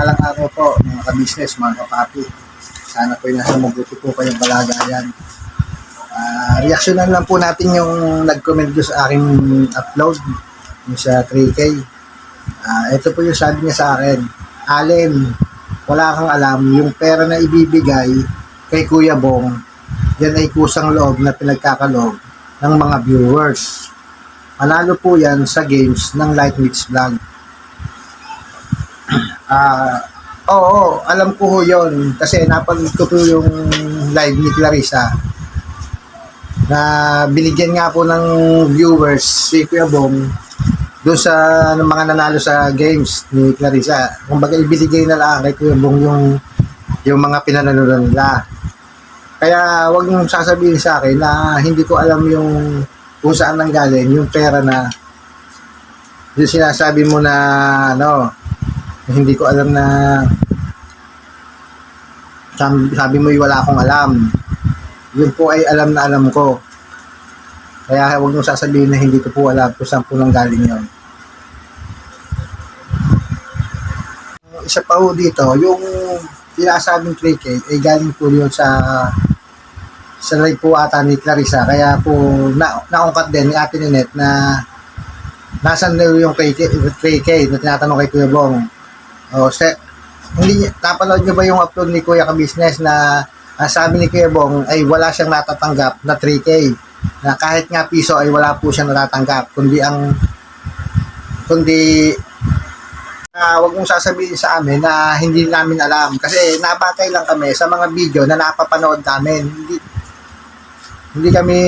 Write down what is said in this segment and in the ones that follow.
mapagpalang araw po mga ka-business, mga kapapi. Sana po nasa mabuti po kayong balagayan. Ah, reaksyonan lang po natin yung nag-comment sa aking upload yung sa 3K. Ah, ito po yung sabi niya sa akin. Allen, wala kang alam, yung pera na ibibigay kay Kuya Bong, yan ay kusang loob na pinagkakaloob ng mga viewers. Manalo po yan sa games ng Light Mix Vlog. Ah, oo, alam ko ho yun. Kasi napanood ko yung live ni Clarissa na binigyan nga po ng viewers si Kuya Bong doon sa mga nanalo sa games ni Clarissa. Kumbaga ibinigay na lang kay Kuya Bong yung yung mga pinanonood nila. Kaya wag mong sasabihin sa akin na hindi ko alam yung kung saan nanggaling yung pera na yung sinasabi mo na ano hindi ko alam na sabi, sabi mo wala akong alam. Yun po ay alam na alam ko. Kaya huwag mo sasabihin na hindi ko po alam kung saan po nanggaling yun. Isa pa po dito yung sinasabing 3K ay galing po yun sa sa live po ata ni Clarissa. Kaya po na, naungkat din ni Ate Ninette na nasan daw yung 3K, 3K na tinatanong kay Kuya Bong o se, hindi napanood niyo ba yung upload ni Kuya ka-business na ang sabi ni Kuya Bong ay wala siyang natatanggap na 3K na kahit nga piso ay wala po siyang natatanggap kundi ang kundi ah wag mong sasabihin sa amin na hindi namin alam. Kasi nabatay lang kami sa mga video na napapanood namin. Hindi hindi kami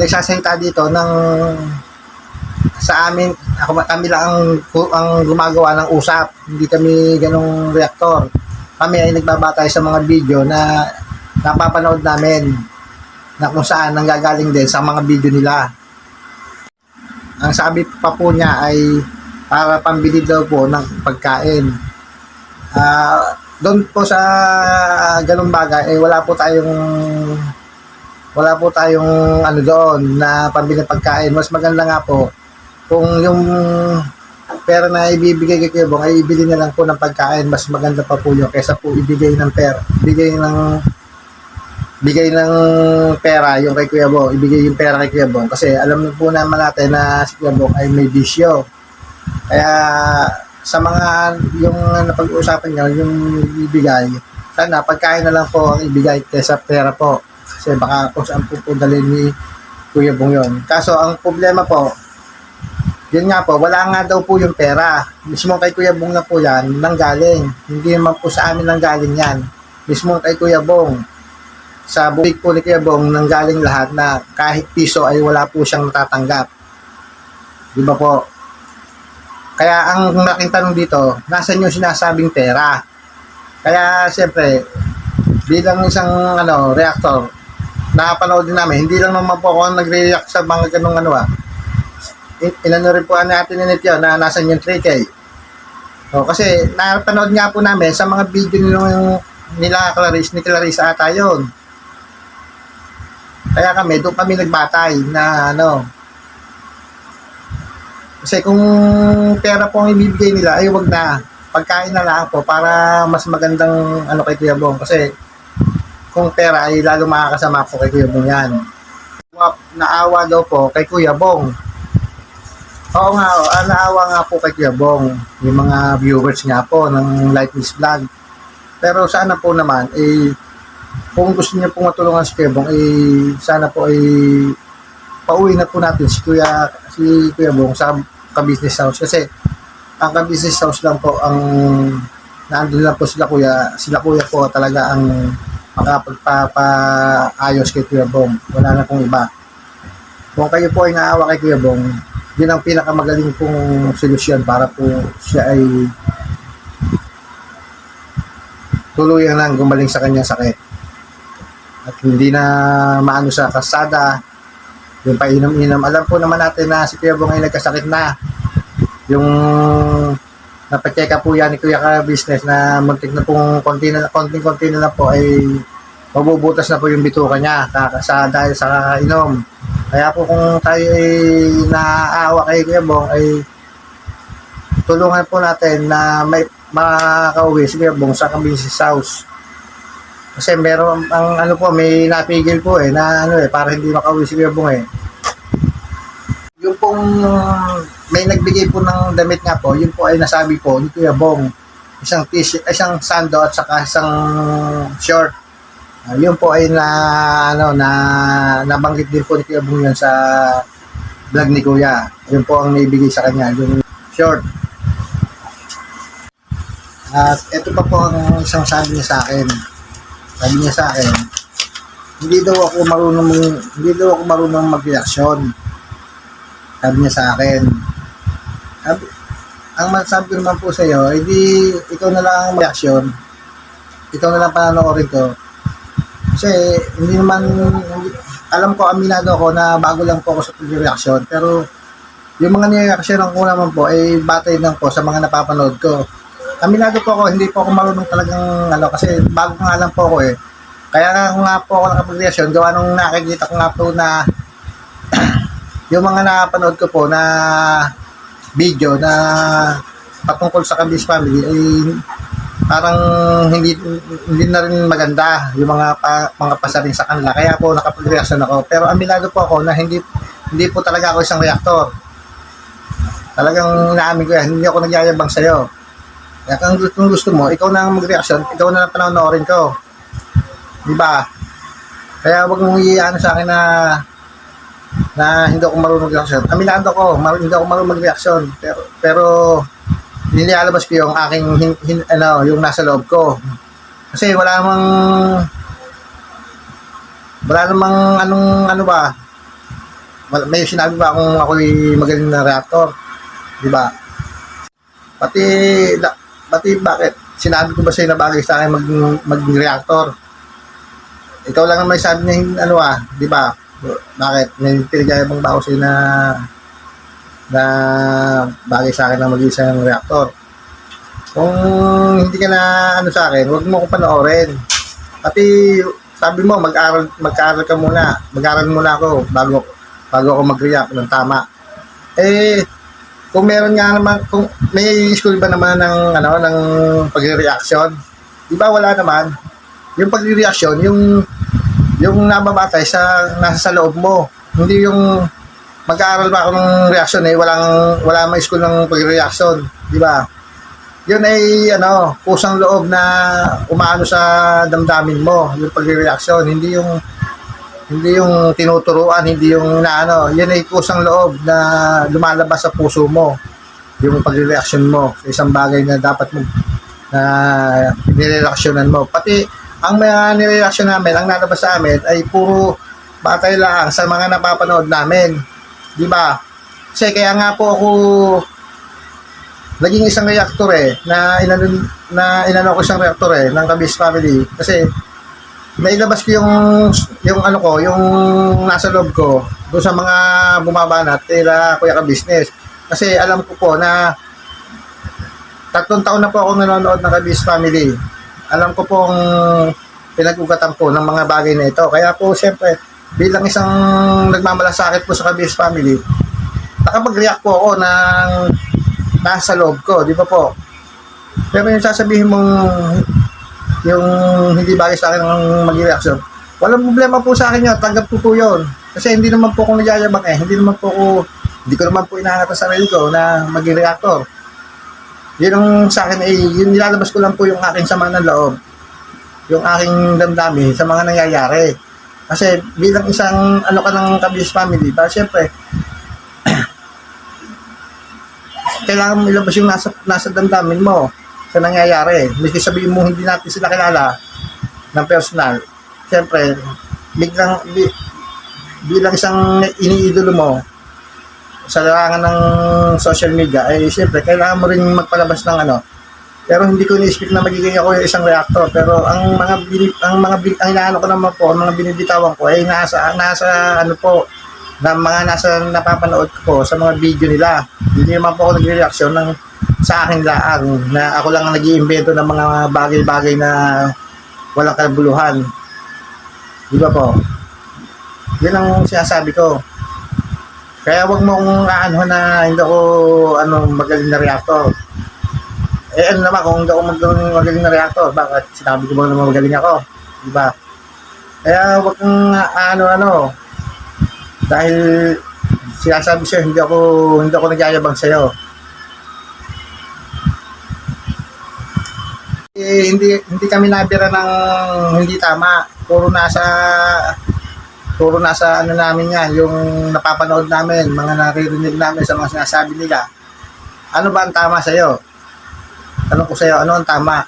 nagsasalita dito ng sa amin ako kami lang ang, ang gumagawa ng usap. Hindi kami ganong reaktor. Kami ay nagbabatay sa mga video na napapanood namin na kung saan nanggagaling din sa mga video nila. Ang sabi pa po niya ay para pambili daw po ng pagkain. Ah, doon po sa ganung bagay eh wala po tayong wala po tayong ano doon na pambili ng pagkain. Mas maganda nga po kung yung pera na ibibigay kay Kuya Bong ay ibili na lang po ng pagkain. Mas maganda pa po yun kaysa po ibigay ng pera. Bigay ng bigay ng pera yung kay Kuya Bong. Ibigay yung pera kay Kuya Bong. Kasi alam po naman natin na si Kuya Bong ay may bisyo. Kaya sa mga yung napag-uusapan nyo yung ibigay sana pagkain na lang po ang ibigay kaysa pera po. Kasi baka kung saan po po dalhin ni Kuya Bong yun. Kaso ang problema po yun nga po, wala nga daw po yung pera. Mismo kay Kuya Bong na po yan, nanggaling. Hindi naman po sa amin nanggaling yan. Mismo kay Kuya Bong. Sa buwig po ni Kuya Bong, nanggaling lahat na kahit piso ay wala po siyang natatanggap. Di ba po? Kaya ang malaking tanong dito, nasan yung sinasabing pera? Kaya siyempre, bilang isang ano, reactor, nakapanood din namin, hindi lang naman po ako nagre-react sa mga ganong ano ah, inano rin po natin ni yun na nasan yung 3K. O, kasi napanood nga po namin sa mga video nila, nila Clarice, ni Clarice ata yun. Kaya kami, doon kami nagbatay na ano. Kasi kung pera po ang ibibigay nila, ay wag na. Pagkain na lang po para mas magandang ano kay Kuya Bong. Kasi kung pera ay lalo makakasama po kay Kuya Bong yan. Naawa daw po kay Kuya Bong. Oo nga, oh, ah, naawa nga po kay Kuya Bong, yung mga viewers nga po ng Light Vlog. Pero sana po naman, eh, kung gusto niyo pong matulungan si Kuya Bong, eh, sana po ay pauwi na po natin si Kuya, si Kuya Bong sa ka-business house. Kasi, ang ka-business house lang po ang naandun lang po sila Kuya, sila Kuya po talaga ang makapagpapaayos kay Kuya Bong. Wala na pong iba. Kung kayo po ay naawa kay Kuya Bong, yun ang pinakamagaling pong solusyon para po siya ay tuluyan lang gumaling sa kanyang sakit. At hindi na maano sa kasada, yung painom-inom. Alam po naman natin na si Kuya Bong ay nagkasakit na. Yung napacheck up po yan ni Kuya ka business na muntik na pong konti na konting-konti na lang po ay mabubutas na po yung bituka niya sa dahil sa kakainom. Kaya po kung tayo ay naaawa kay Kuya Bong ay tulungan po natin na may makauwi si Kuya Bong sa Cabinsis House. Kasi meron ang ano po, may napigil po eh na ano eh para hindi makauwi si Kuya Bong eh. Yung pong may nagbigay po ng damit nga po, yun po ay nasabi po ni Kuya Bong. Isang t-shirt, isang sando at saka isang short. Ah, yun po ay na ano na nabanggit din po ni Kuya Bong yun sa vlog ni Kuya. Yun po ang naibigay sa kanya, yung short. At ito pa po ang isang sabi niya sa akin. Sabi niya sa akin, hindi daw ako marunong hindi daw ako marunong mag-reaction. Sabi niya sa akin. Sabi, ang masasabi ko naman po sa iyo, hindi ikaw na lang ang reaction. Ikaw na lang panonoorin ko. Kasi hindi naman hindi, alam ko aminado ako na bago lang po ako sa pag-reaction pero yung mga nireaction ko naman po ay batay lang po sa mga napapanood ko. Aminado po ako, hindi po ako marunong talagang ano kasi bago nga lang po ako eh. Kaya nga po ako nakapag-reaction, gawa nung nakikita ko nga po na yung mga napanood ko po na video na patungkol sa Kabis family ay parang hindi hindi na rin maganda yung mga pa, mga pasaring sa kanila. Kaya po nakapag-reaction ako. Pero aminado po ako na hindi hindi po talaga ako isang reactor talagang naamin ko yan. Hindi ako nagyayabang sa'yo. Kaya kung gusto, kung gusto mo ikaw na ang mag-reaction. Ikaw na lang panonoorin ko. Di ba? Kaya wag mong iano sa akin na na hindi ako marunong mag-reaction. Aminado ko, mar- hindi ako marunong mag-reaction. Pero, pero nilialabas ko yung aking, hin, hin- ano, yung nasa loob ko. Kasi wala namang, wala namang anong, ano ba, may sinabi ba kung ako'y magaling na reactor? Di ba? Pati, la, pati bakit? Sinabi ko ba sa'yo na bagay sa akin mag, maging reactor? Ikaw lang ang may sabi niya, ano ah, di ba? Bakit? May pinagayabang ba ako sa'yo na na bagay sa akin na maging isang reactor? Kung hindi ka na ano sa akin, huwag mo ko panoorin. Pati sabi mo, mag-aral, mag-aral ka muna. Mag-aral muna ako bago, bago ako mag-react ng tama. Eh, kung meron nga naman, kung may school ba naman ng, ano, ng pag-reaction? Di ba wala naman? Yung pag-reaction, yung yung nababatay sa nasa sa loob mo. Hindi yung mag-aaral ba ako ng reaction eh, walang wala may school ng pag-reaction, di ba? Yun ay ano, kusang loob na umaano sa damdamin mo, yung pag-reaction, hindi yung hindi yung tinuturuan, hindi yung naano, yun ay kusang loob na lumalabas sa puso mo yung pag-reaction mo sa isang bagay na dapat mo na nireaksyonan mo. Pati ang mga nireaksyon namin, ang nalabas sa amin ay puro batay lang sa mga napapanood namin. Di ba? Kasi kaya nga po ako naging isang reactor eh na inano na inano ko isang reactor eh ng Kabis family. Kasi nailabas ko yung yung ano ko yung nasa loob ko doon sa mga bumabanat kaya kuya ka business. Kasi alam ko po na tatlong taon na po ako nanonood ng Kabis family. Alam ko pong pinag-ugatan po ng mga bagay na ito. Kaya po siyempre bilang isang nagmamalasakit po sa Kabis family nakapag-react po ako ng nasa loob ko, di ba po? Pero yung sasabihin mong yung hindi bagay sa akin ang mag-reaction, walang problema po sa akin yun, tanggap ko po yun. Kasi hindi naman po ako nagyayabang eh, hindi naman po ako, hindi ko naman po inaangat sa sarili ko na maging reactor. Yun ang sa akin eh, yun nilalabas ko lang po yung aking sama ng loob. Yung aking damdamin sa mga nangyayari. Kasi bilang isang ano ka ng Kabis family, ba, syempre, kailangan mo ilabas yung nasa, nasa damdamin mo sa nangyayari. Miski sabihin mo hindi natin sila kilala ng personal. Siyempre, biglang, bi, bilang isang iniidolo mo sa larangan ng social media, ay siyempre, kailangan mo rin magpalabas ng ano. Pero hindi ko ni-speak na magiging ako yung isang reactor. Pero ang mga bini- ang mga bin- ang inaano ko naman po, ang mga binibitawan ko ay nasa nasa ano po, na mga nasa napapanood ko po sa mga video nila. Hindi naman po ako nagre-reaction ng sa akin laang na ako lang ang nag iimbento ng mga bagay-bagay na walang kabuluhan. Di ba po? Yun ang sinasabi ko. Kaya wag mo kong aano na hindi ako ano, magaling na reactor. Eh, ano naman, kung hindi ako magaling, magaling na reactor, bakit sinabi ko ba naman magaling ako? Di ba? Kaya wag kang ano-ano. Dahil sinasabi sa'yo, hindi ako, hindi ako nagyayabang sa'yo. Eh, hindi hindi kami nabira ng hindi tama. Puro nasa puro nasa ano namin yan, yung napapanood namin, mga naririnig namin sa mga sinasabi nila. Ano ba ang tama sa iyo? Tanong ko sa iyo, ano ang tama?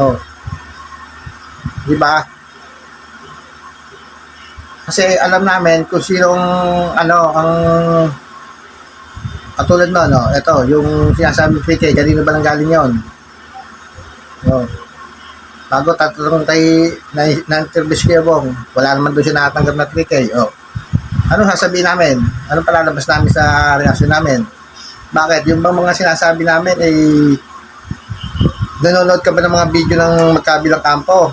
Oh. Di ba? Kasi alam namin kung sinong ano ang katulad mo, no? Ito, yung sinasabi kay Kay, kanino ba nang galing yon? Oh. Bago tatanong kay na, na interview Kuya Bong, wala naman doon siya nakatanggap na 3K. Oh. Ano sasabihin namin? Ano palalabas namin sa reaksyon namin? Bakit? Yung bang mga sinasabi namin ay nanonood ka ba ng mga video ng magkabilang kampo?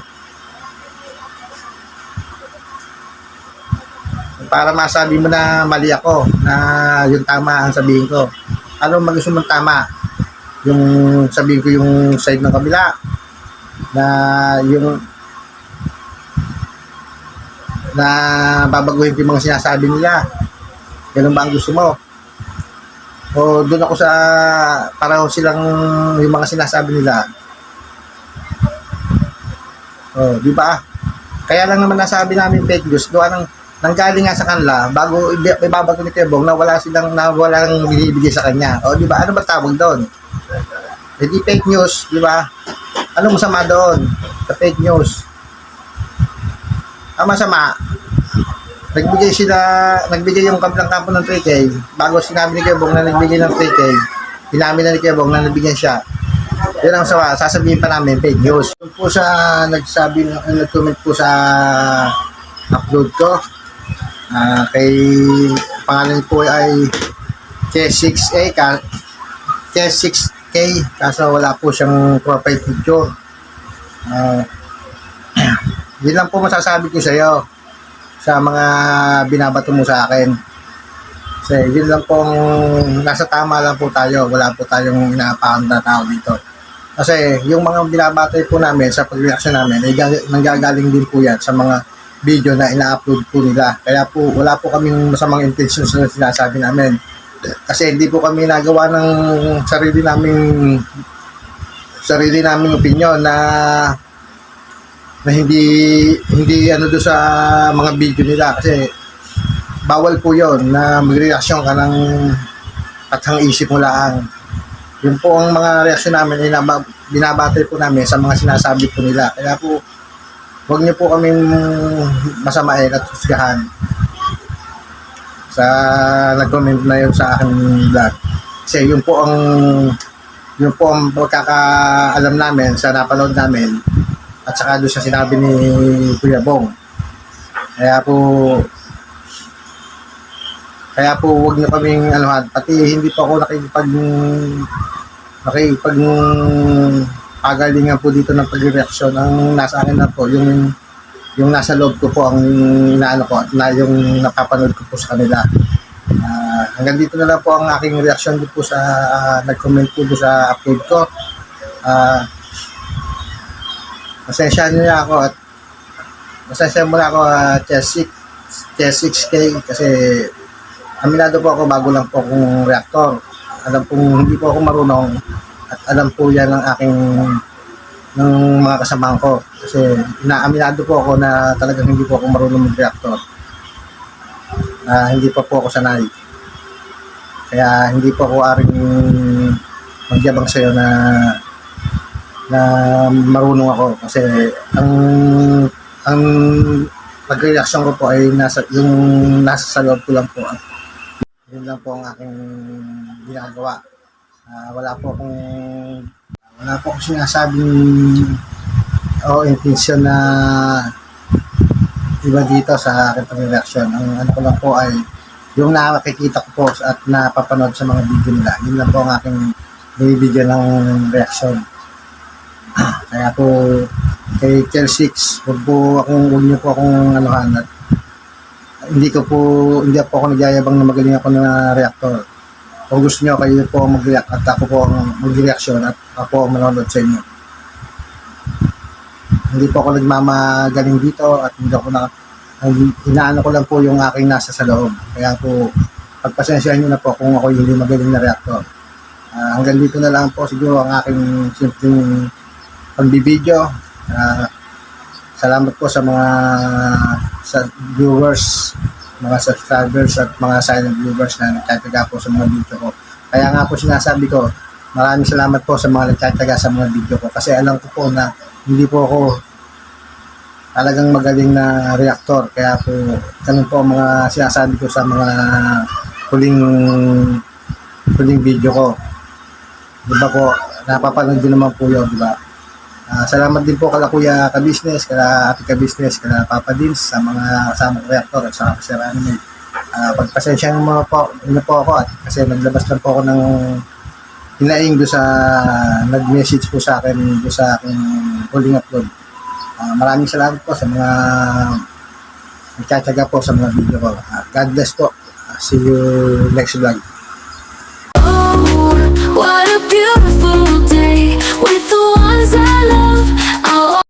Para masabi mo na mali ako, na yung tama ang sabihin ko. Ano mag gusto mong tama? Yung sabihin ko yung side ng kabila, na yung na babaguhin ko yung mga sinasabi nila. Ganun ba ang gusto mo? O doon ako sa pareho silang yung mga sinasabi nila. O, di ba? Kaya lang naman nasabi namin fake news, doon ang nanggaling nga sa kanila bago ibabato ni Kebong na wala silang na walang binibigay sa kanya. O di ba? Ano ba tawag doon? E di fake news, di ba? Ano masama doon sa fake news? Ang masama, nagbigay sila, nagbigay yung kabilang kampo ng 3K, bago sinabi ni Kebong na nagbigay ng 3K, inamin na ni Kebong na nabigyan siya. Yun ang sawa, sasabihin pa namin, fake news. Yung po sa nagsabi, nag-comment po sa upload ko, ah kay pangalan po ay K6A, ka, K6K, kaso wala po siyang profile picture. Ah, yun lang po masasabi ko sa iyo sa mga binabato mo sa akin. Kasi yun lang pong nasa tama lang po tayo. Wala po tayong inaapakan na tao dito. Kasi yung mga binabatay po namin sa pag-reaction namin ay gal- nanggagaling din po yan sa mga video na ina-upload po nila. Kaya po wala po kaming masamang intentions na sinasabi namin. Kasi hindi po kami nagawa ng sarili naming sarili naming opinion na na hindi hindi ano do sa mga video nila kasi bawal po yon na magreaksyon ka ng katang isip mo lang. Yun po ang mga reaksyon namin ay naba- binabatay po namin sa mga sinasabi po nila. Kaya po, huwag niyo po kaming masamain at husgahan sa nag-comment na yun sa aking vlog. Kasi yun po ang yun po ang pagkakaalam namin sa napanood namin at saka doon sa sinabi ni Kuya Bong. Kaya po kaya po wag niyo kaming anuhan pati hindi po ako nakikipag nakikipag pagalingan po dito ng pagreaksyon ang nasa akin na po yung yung nasa loob ko po ang inaano ko na yung napapanood ko po sa kanila. Ah, hanggang dito na lang po ang aking dito po sa ah, nag-comment po doon sa upload ko. Ah, pasensya niyo na ako at pasensya mo na ako uh, chess 6 chess 6K kasi aminado po ako bago lang po akong reactor. Alam pong hindi po ako marunong at alam po yan ng aking ng mga kasamahan ko. Kasi inaaminado po ako na talagang hindi po ako marunong mag-reactor. Ah, hindi pa po ako sanay. Kaya hindi po ako aring magyabang sa'yo na na marunong ako kasi ang ang pag-reaction ko po ay nasa yung nasa sa loob ko lang po at yun lang po ang aking ginagawa. Ah, wala po akong wala po akong sinasabing o intention na iba dito sa aking pag-reaction. Ang ano ko lang po ay yung nakakikita ko po at napapanood sa mga video nila. Yun lang po ang aking binibigyan ng reaction. Kaya po kay Kel 6, huwag po akong, huwag niyo po akong anuhan at hindi ko po, hindi po ako nagyayabang na magaling ako na reactor. kung gusto nyo, kayo po mag-react at ako po ang mag-reaction at ako ang manonood sa inyo. Hindi po ako nagmamagaling dito at hindi ako na inaano ko lang po yung aking nasa sa loob. Kaya po, pagpasensyahan nyo na po kung ako hindi magaling na reactor. Ah, hanggang dito na lang po siguro ang aking simpleng pagbibideo. Ah, salamat po sa mga sa viewers, mga subscribers at mga silent viewers na nagtataga po sa mga video ko. Kaya nga po sinasabi ko, maraming salamat po sa mga nagtataga sa mga video ko kasi alam ko po na hindi po ako talagang magaling na reactor. Kaya po, ganun po mga sinasabi ko sa mga huling huling video ko. Di ba po, napapanood din naman po yun, di ba? Ah, salamat din po kala Kuya Ka-Business, kala Ate Ka-Business, kala Papa Dins sa mga kasama ko reactor at sa Sir Anime. Ah, pagpasensya mo mga po, ano po ako at kasi naglabas lang po ako ng hinaing do sa nag-message po sa akin do sa aking huling upload. Ah, maraming salamat po sa mga nagtsatsaga po sa mga video ko. Ah, God bless po. Ah, see you next vlog. Beautiful day with the ones I love. I'll